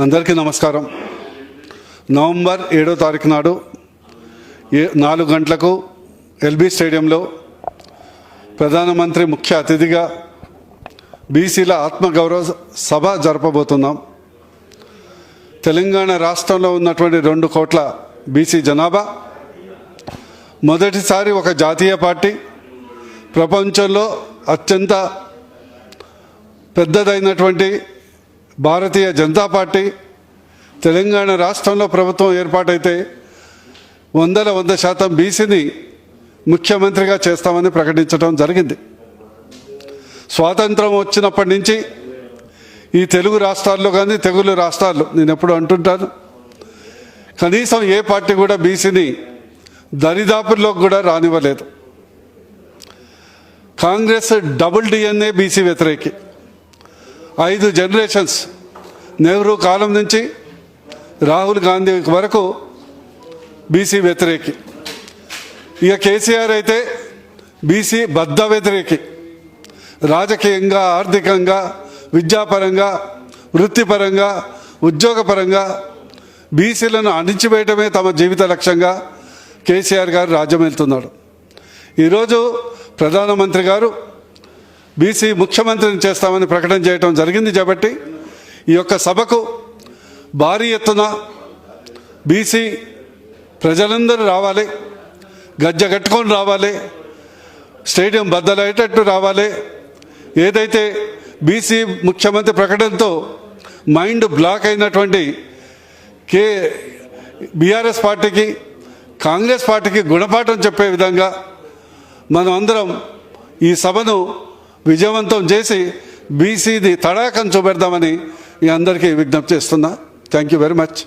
అందరికీ నమస్కారం. నవంబర్ ఏడో తారీఖు నాడు ఏ నాలుగు గంటలకు ఎల్బీ స్టేడియంలో ప్రధానమంత్రి ముఖ్య అతిథిగా బీసీల ఆత్మగౌరవ సభ జరపబోతున్నాం. తెలంగాణ రాష్ట్రంలో ఉన్నటువంటి రెండు కోట్ల బీసీ జనాభా. మొదటిసారి ఒక జాతీయ పార్టీ. ప్రపంచంలో అత్యంత పెద్దదైనటువంటి భారతీయ జనతా పార్టీ తెలంగాణ రాష్ట్రంలో ప్రభుత్వం ఏర్పాటైతే వందల వంద శాతం బీసీని ముఖ్యమంత్రిగా చేస్తామని ప్రకటించడం జరిగింది. స్వాతంత్రం వచ్చినప్పటి నుంచి ఈ తెలుగు రాష్ట్రాల్లో కానీ తెలుగు రాష్ట్రాల్లో నేను ఎప్పుడు అంటుంటాను కనీసం ఏ పార్టీ కూడా బీసీని దరిదాపుల్లోకి కూడా రానివ్వలేదు. కాంగ్రెస్ డబుల్ డిఎన్ఏ బీసీ వ్యతిరేకి. ఐదు జనరేషన్స్ నెహ్రూ కాలం నుంచి రాహుల్ గాంధీ వరకు బీసీ వ్యతిరేకి. ఇక కేసీఆర్ అయితే బీసీ బద్ద వ్యతిరేకి. రాజకీయంగా ఆర్థికంగా విద్యాపరంగా వృత్తిపరంగా ఉద్యోగపరంగా బీసీలను అణిచివేయటమే తమ జీవిత లక్ష్యంగా కేసీఆర్ గారు రాజ్యం వెళ్తున్నాడు. ఈరోజు ప్రధానమంత్రి గారు బీసీ ముఖ్యమంత్రిని చేస్తామని ప్రకటన చేయటం జరిగింది కాబట్టి ఈ యొక్క సభకు భారీ ఎత్తున బీసీ ప్రజలందరూ రావాలి గజ్జ కట్టుకొని రావాలి స్టేడియం బద్దలయ్యేటట్టు రావాలి. ఏదైతే బీసీ ముఖ్యమంత్రి ప్రకటనతో మైండ్ బ్లాక్ అయినటువంటి కే బీఆర్ఎస్ పార్టీకి కాంగ్రెస్ పార్టీకి గుణపాఠం చెప్పే విధంగా మనం అందరం ఈ సభను విజయవంతం చేసి బీసీది తడాకం చూపెడదామని మీ అందరికీ విజ్ఞప్తి చేస్తున్నా. Thank you very much